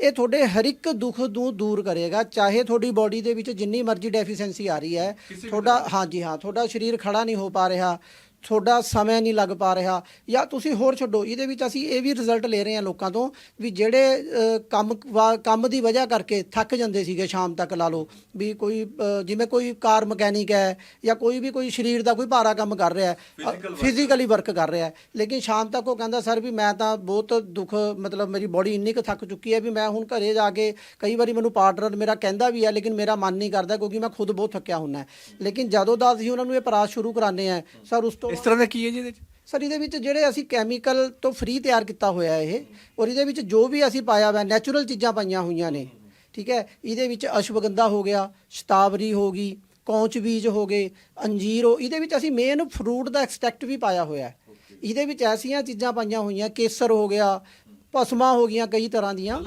ਇਹ ਤੁਹਾਡੇ ਹਰ ਇੱਕ ਦੁੱਖ ਨੂੰ ਦੂਰ ਕਰੇਗਾ ਚਾਹੇ ਤੁਹਾਡੀ ਬਾਡੀ ਦੇ ਵਿੱਚ ਜਿੰਨੀ ਮਰਜ਼ੀ ਡੈਫੀਸ਼ੀਐਂਸੀ ਆ ਰਹੀ ਹੈ ਤੁਹਾਡਾ ਹਾਂਜੀ ਹਾਂ ਤੁਹਾਡਾ ਸਰੀਰ ਖੜਾ ਨਹੀਂ ਹੋ ਪਾ ਰਿਹਾ ਤੁਹਾਡਾ ਸਮਾਂ ਨਹੀਂ ਲੱਗ ਪਾ ਰਿਹਾ। ਜਾਂ ਤੁਸੀਂ ਹੋਰ ਛੱਡੋ ਇਹਦੇ ਵਿੱਚ ਅਸੀਂ ਇਹ ਵੀ ਰਿਜ਼ਲਟ ਲੈ ਰਹੇ ਹਾਂ ਲੋਕਾਂ ਤੋਂ ਵੀ ਜਿਹੜੇ ਕੰਮ ਕੰਮ ਦੀ ਵਜ੍ਹਾ ਕਰਕੇ ਥੱਕ ਜਾਂਦੇ ਸੀਗੇ ਸ਼ਾਮ ਤੱਕ ਲਾ ਲਓ। ਵੀ ਕੋਈ ਜਿਵੇਂ ਕੋਈ ਕਾਰ ਮਕੈਨਿਕ ਹੈ ਜਾਂ ਕੋਈ ਵੀ ਕੋਈ ਸਰੀਰ ਦਾ ਕੋਈ ਭਾਰਾ ਕੰਮ ਕਰ ਰਿਹਾ ਹੈ ਫਿਜ਼ੀਕਲੀ ਵਰਕ ਕਰ ਰਿਹਾ ਹੈ। ਲੇਕਿਨ ਸ਼ਾਮ ਤੱਕ ਉਹ ਕਹਿੰਦਾ ਸਰ ਵੀ ਮੈਂ ਤਾਂ ਬਹੁਤ ਦੁੱਖ ਮਤਲਬ ਮੇਰੀ ਬੋਡੀ ਇੰਨੀ ਕੁ ਥੱਕ ਚੁੱਕੀ ਹੈ ਵੀ ਮੈਂ ਹੁਣ ਘਰੇ ਜਾ ਕੇ ਕਈ ਵਾਰੀ ਮੈਨੂੰ ਪਾਰਟਨਰ ਮੇਰਾ ਕਹਿੰਦਾ ਵੀ ਹੈ ਲੇਕਿਨ ਮੇਰਾ ਮਨ ਨਹੀਂ ਕਰਦਾ ਕਿਉਂਕਿ ਮੈਂ ਖੁਦ ਬਹੁਤ ਥੱਕਿਆ ਹੁੰਦਾ ਲੇਕਿਨ ਜਦੋਂ ਦਾ ਅਸੀਂ ਉਹਨਾਂ ਨੂੰ ਇਹ ਪ੍ਰਾਸ ਸ਼ੁਰੂ ਕਰਾਉਂਦੇ ਆ ਸਰ ਉਸ ਤੋਂ ਇਸ ਤਰ੍ਹਾਂ ਦਾ ਕੀ ਹੈ ਜੀ ਇਹਦੇ ਚ? ਸਰ ਇਹਦੇ ਵਿੱਚ ਜਿਹੜੇ ਅਸੀਂ ਕੈਮੀਕਲ ਤੋਂ ਫ੍ਰੀ ਤਿਆਰ ਕੀਤਾ ਹੋਇਆ ਇਹ ਔਰ ਇਹਦੇ ਵਿੱਚ ਜੋ ਵੀ ਅਸੀਂ ਪਾਇਆ ਹੋਇਆ ਨੈਚੁਰਲ ਚੀਜ਼ਾਂ ਪਾਈਆਂ ਹੋਈਆਂ ਨੇ ਠੀਕ ਹੈ? ਇਹਦੇ ਵਿੱਚ ਅਸ਼ਵਗੰਧਾ ਹੋ ਗਿਆ ਸ਼ਤਾਵਰੀ ਹੋ ਗਈ ਕੌਂਚ ਬੀਜ ਹੋ ਗਏ ਅੰਜੀਰ ਹੋ ਇਹਦੇ ਵਿੱਚ ਅਸੀਂ ਮੇਨ ਫਰੂਟ ਦਾ ਐਕਸਟ੍ਰੈਕਟ ਵੀ ਪਾਇਆ ਹੋਇਆ ਹੈ। ਇਹਦੇ ਵਿੱਚ ਐਸੀਆਂ ਚੀਜ਼ਾਂ ਪਾਈਆਂ ਹੋਈਆਂ ਕੇਸਰ ਹੋ ਗਿਆ ਭਸਮਾਂ ਹੋ ਗਈਆਂ ਕਈ ਤਰ੍ਹਾਂ ਦੀਆਂ।